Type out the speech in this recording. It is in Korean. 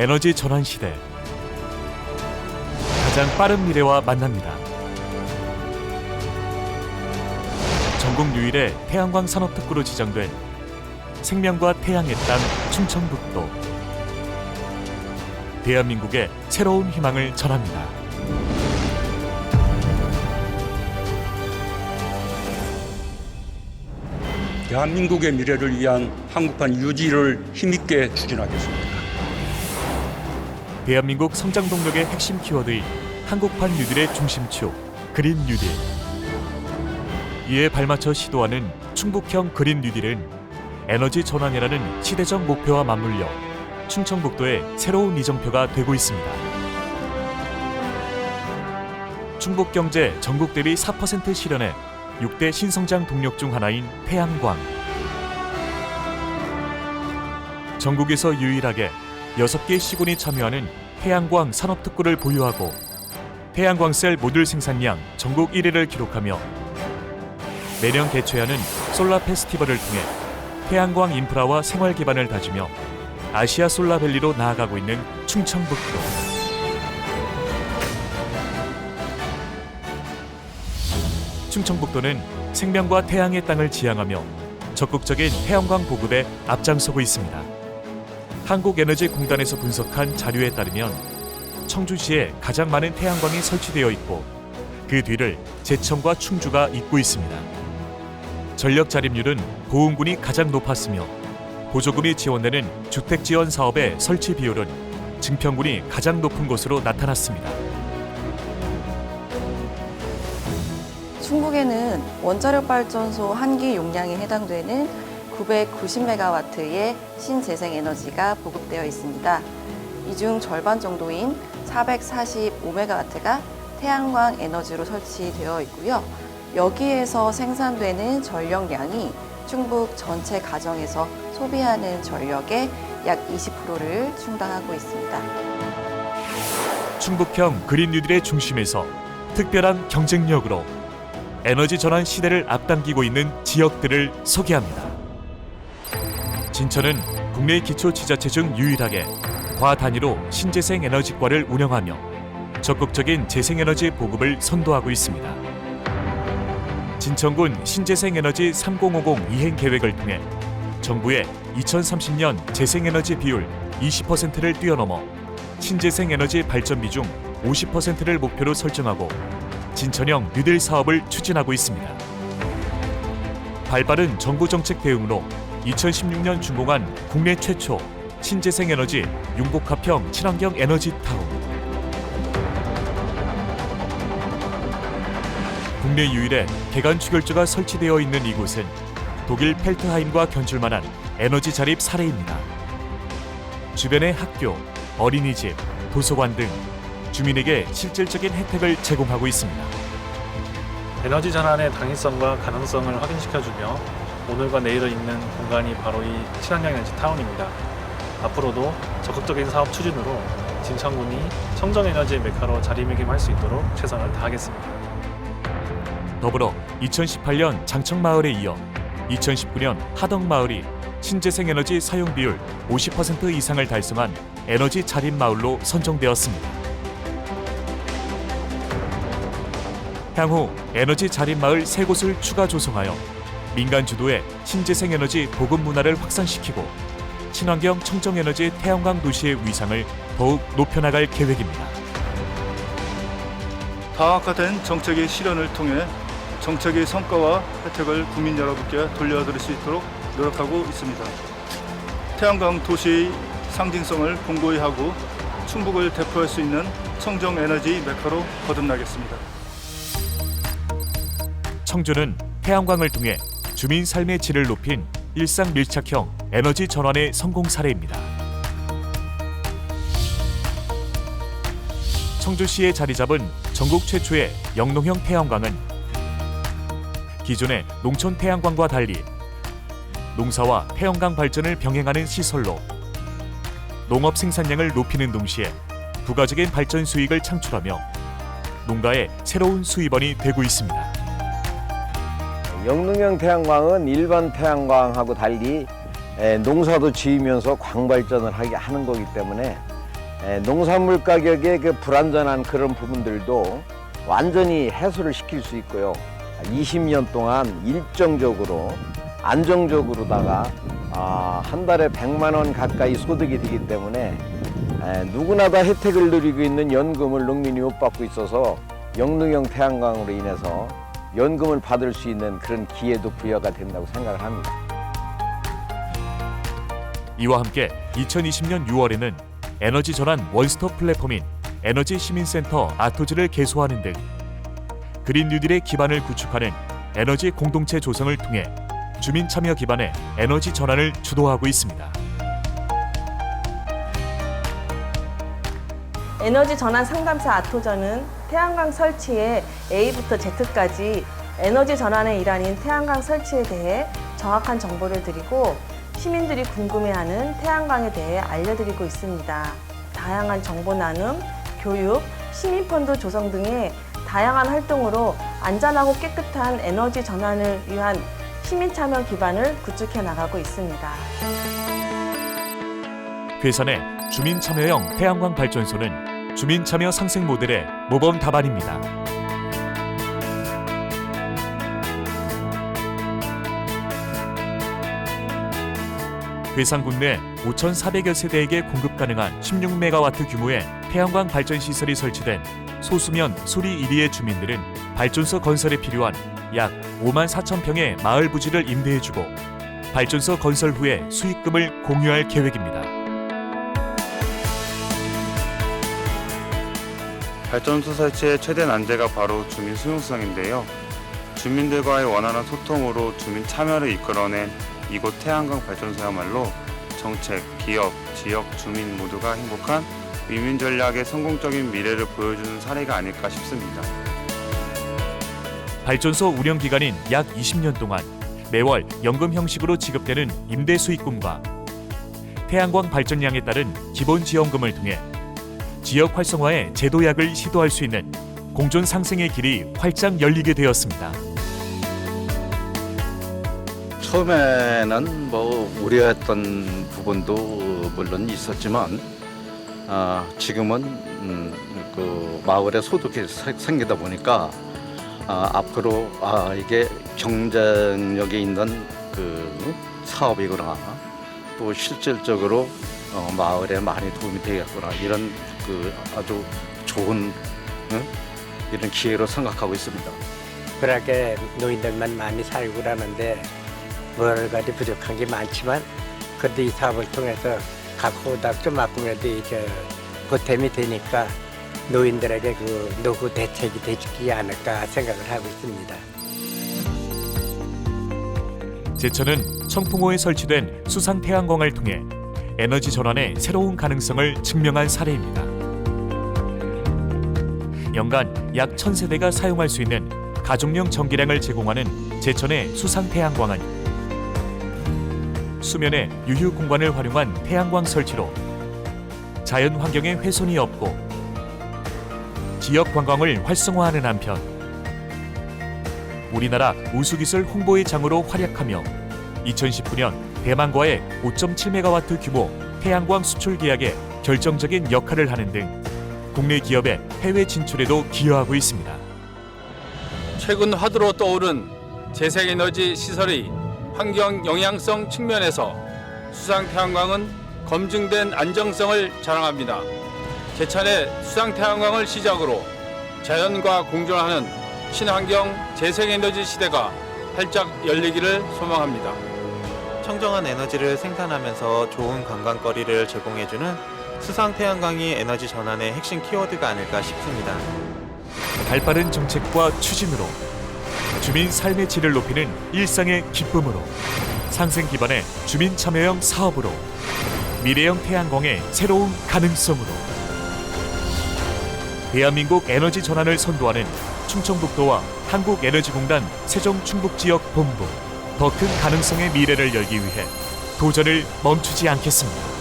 에너지 전환 시대. 가장 빠른 미래와 만납니다. 전국 유일의 태양광 산업특구로 지정된 생명과 태양의 땅 충청북도. 대한민국의 새로운 희망을 전합니다. 대한민국의 미래를 위한 한국판 유지를 힘있게 추진하겠습니다. 대한민국 성장 동력의 핵심 키워드인 한국판 뉴딜의 중심축 그린 뉴딜. 이에 발맞춰 시도하는 충북형 그린 뉴딜은 에너지 전환이라는 시대적 목표와 맞물려 충청북도의 새로운 이정표가 되고 있습니다. 충북 경제 전국 대비 4% 실현해 6대 신성장 동력 중 하나인 태양광. 전국에서 유일하게 6개 시군이 참여하는 태양광 산업특구를 보유하고 태양광 셀 모듈 생산량 전국 1위를 기록하며 매년 개최하는 솔라 페스티벌을 통해 태양광 인프라와 생활 기반을 다지며 아시아 솔라밸리로 나아가고 있는 충청북도. 충청북도는 생명과 태양의 땅을 지향하며 적극적인 태양광 보급에 앞장서고 있습니다. 한국에너지공단에서 분석한 자료에 따르면 청주시에 가장 많은 태양광이 설치되어 있고 그 뒤를 제천과 충주가 잇고 있습니다. 전력 자립률은 보은군이 가장 높았으며 보조금이 지원되는 주택 지원 사업의 설치 비율은 증평군이 가장 높은 것으로 나타났습니다. 충북에는 원자력 발전소 한기 용량에 해당되는 990메가와트의 신재생 에너지가 보급되어 있습니다. 이 중 절반 정도인 445메가와트가 태양광 에너지로 설치되어 있고요. 여기에서 생산되는 전력량이 충북 전체 가정에서 소비하는 전력의 약 20%를 충당하고 있습니다. 충북형 그린 뉴딜의 중심에서 특별한 경쟁력으로 에너지 전환 시대를 앞당기고 있는 지역들을 소개합니다. 진천은 국내 기초 지자체 중 유일하게 과 단위로 신재생 에너지과를 운영하며 적극적인 재생에너지 보급을 선도하고 있습니다. 진천군 신재생에너지 3050 이행 계획을 통해 정부의 2030년 재생에너지 비율 20%를 뛰어넘어 신재생에너지 발전비 중 50%를 목표로 설정하고 진천형 뉴딜 사업을 추진하고 있습니다. 발빠른 정부 정책 대응으로 2016년 준공한 국내 최초 신재생 에너지 융복합형 친환경 에너지 타운. 국내 유일의 개간 추결주가 설치되어 있는 이곳은 독일 펠트하임과 견줄만한 에너지 자립 사례입니다. 주변의 학교, 어린이집, 도서관 등 주민에게 실질적인 혜택을 제공하고 있습니다. 에너지 전환의 당위성과 가능성을 확인시켜주며 오늘과 내일을 잇는 공간이 바로 이 친환경 에너지 타운입니다. 앞으로도 적극적인 사업 추진으로 진천군이 청정 에너지의 메카로 자리매김할 수 있도록 최선을 다하겠습니다. 더불어 2018년 장청마을에 이어 2019년 하덕마을이 신재생 에너지 사용 비율 50% 이상을 달성한 에너지 자립 마을로 선정되었습니다. 향후 에너지 자립 마을 세 곳을 추가 조성하여 민간 주도의 신재생 에너지 보급 문화를 확산시키고 친환경 청정 에너지 태양광 도시의 위상을 더욱 높여나갈 계획입니다. 다각화된 정책의 실현을 통해 정책의 성과와 혜택을 국민 여러분께 돌려드릴 수 있도록 노력하고 있습니다. 태양광 도시의 상징성을 공고히 하고 충북을 대표할 수 있는 청정 에너지 메카로 거듭나겠습니다. 청주는 태양광을 통해 주민 삶의 질을 높인 일상 밀착형 에너지 전환의 성공 사례입니다. 청주시에 자리 잡은 전국 최초의 영농형 태양광은 기존의 농촌 태양광과 달리 농사와 태양광 발전을 병행하는 시설로 농업 생산량을 높이는 동시에 부가적인 발전 수익을 창출하며 농가의 새로운 수입원이 되고 있습니다. 영능형 태양광은 일반 태양광하고 달리 에, 농사도 지으면서 광발전을 하게 하는 거기 때문에 에, 농산물 가격의 그 불안전한 그런 부분들도 완전히 해소를 시킬 수 있고요. 20년 동안 일정적으로 안정적으로다가 아, 한 달에 100만 원 가까이 소득이 되기 때문에 에, 누구나 다 혜택을 누리고 있는 연금을 농민이 못 받고 있어서 영능형 태양광으로 인해서 연금을 받을 수 있는 그런 기회도 부여가 된다고 생각을 합니다. 이와 함께 2020년 6월에는 에너지 전환 원스톱 플랫폼인 에너지 시민센터 아토즈를 개소하는 등 그린 뉴딜의 기반을 구축하는 에너지 공동체 조성을 통해 주민 참여 기반의 에너지 전환을 주도하고 있습니다. 에너지 전환 상담사 아토전은 태양광 설치에 A부터 Z까지 에너지 전환의 일환인 태양광 설치에 대해 정확한 정보를 드리고 시민들이 궁금해하는 태양광에 대해 알려드리고 있습니다. 다양한 정보 나눔, 교육, 시민펀드 조성 등의 다양한 활동으로 안전하고 깨끗한 에너지 전환을 위한 시민 참여 기반을 구축해 나가고 있습니다. 괴산의 주민 참여형 태양광 발전소는 주민 참여 상생 모델의 모범 답안입니다. 괴산군 내 5,400여 세대에게 공급 가능한 16메가와트 규모의 태양광 발전 시설이 설치된 소수면 소리 1위의 주민들은 발전소 건설에 필요한 약 5만 4천 평의 마을 부지를 임대해주고 발전소 건설 후에 수익금을 공유할 계획입니다. 발전소 설치의 최대 난제가 바로 주민 수용성인데요. 주민들과의 원활한 소통으로 주민 참여를 이끌어낸 이곳 태양광 발전소야말로 정책, 기업, 지역, 주민 모두가 행복한 위민 전략의 성공적인 미래를 보여주는 사례가 아닐까 싶습니다. 발전소 운영 기간인 약 20년 동안 매월 연금 형식으로 지급되는 임대 수익금과 태양광 발전량에 따른 기본 지원금을 통해 지역 활성화에 제도약을 시도할 수 있는 공존 상생의 길이 활짝 열리게 되었습니다. 처음에는 뭐 우려했던 부분도 물론 있었지만 아, 지금은 음, 그 마을에 소득이 세- 생기다 보니까 아, 앞으로 아, 이게 경쟁력이 있는 그 사업이구나 또 실질적으로 어, 마을에 많이 도움이 되겠구나 이런 그 아주 좋은 응? 이런 기회로 생각하고 있습니다. 그렇게 노인들만 많이 살고 그러는데 여러 가지 부족한 게 많지만 그래도 이 사업을 통해서 갖고다 조금이라도 이제 보탬이 되니까 노인들에게 그 노후 대책이 되지 않을까 생각을 하고 있습니다. 제천은 청풍호에 설치된 수상 태양광을 통해 에너지 전환의 새로운 가능성을 증명한 사례입니다. 연간 약 1000세대가 사용할 수 있는 가족용 전기량을 제공하는 제천의 수상 태양광은 수면의 유휴 공간을 활용한 태양광 설치로 자연 환경에 훼손이 없고 지역 관광을 활성화하는 한편 우리나라 우수기술 홍보의 장으로 활약하며 2019년 대만과의 5.7메가와트 규모 태양광 수출 계약에 결정적인 역할을 하는 등 국내 기업의 해외 진출에도 기여하고 있습니다. 최근 화두로 떠오른 재생에너지 시설의 환경 영향성 측면에서 수상 태양광은 검증된 안정성을 자랑합니다. 제천의 수상 태양광을 시작으로 자연과 공존하는 친환경 재생에너지 시대가 활짝 열리기를 소망합니다. 청정한 에너지를 생산하면서 좋은 관광거리를 제공해주는 수상 태양광이 에너지 전환의 핵심 키워드가 아닐까 싶습니다. 발빠른 정책과 추진으로 주민 삶의 질을 높이는 일상의 기쁨으로 상생 기반의 주민 참여형 사업으로 미래형 태양광의 새로운 가능성으로 대한민국 에너지 전환을 선도하는 충청북도와 한국에너지공단 세종충북지역 본부 더 큰 가능성의 미래를 열기 위해 도전을 멈추지 않겠습니다.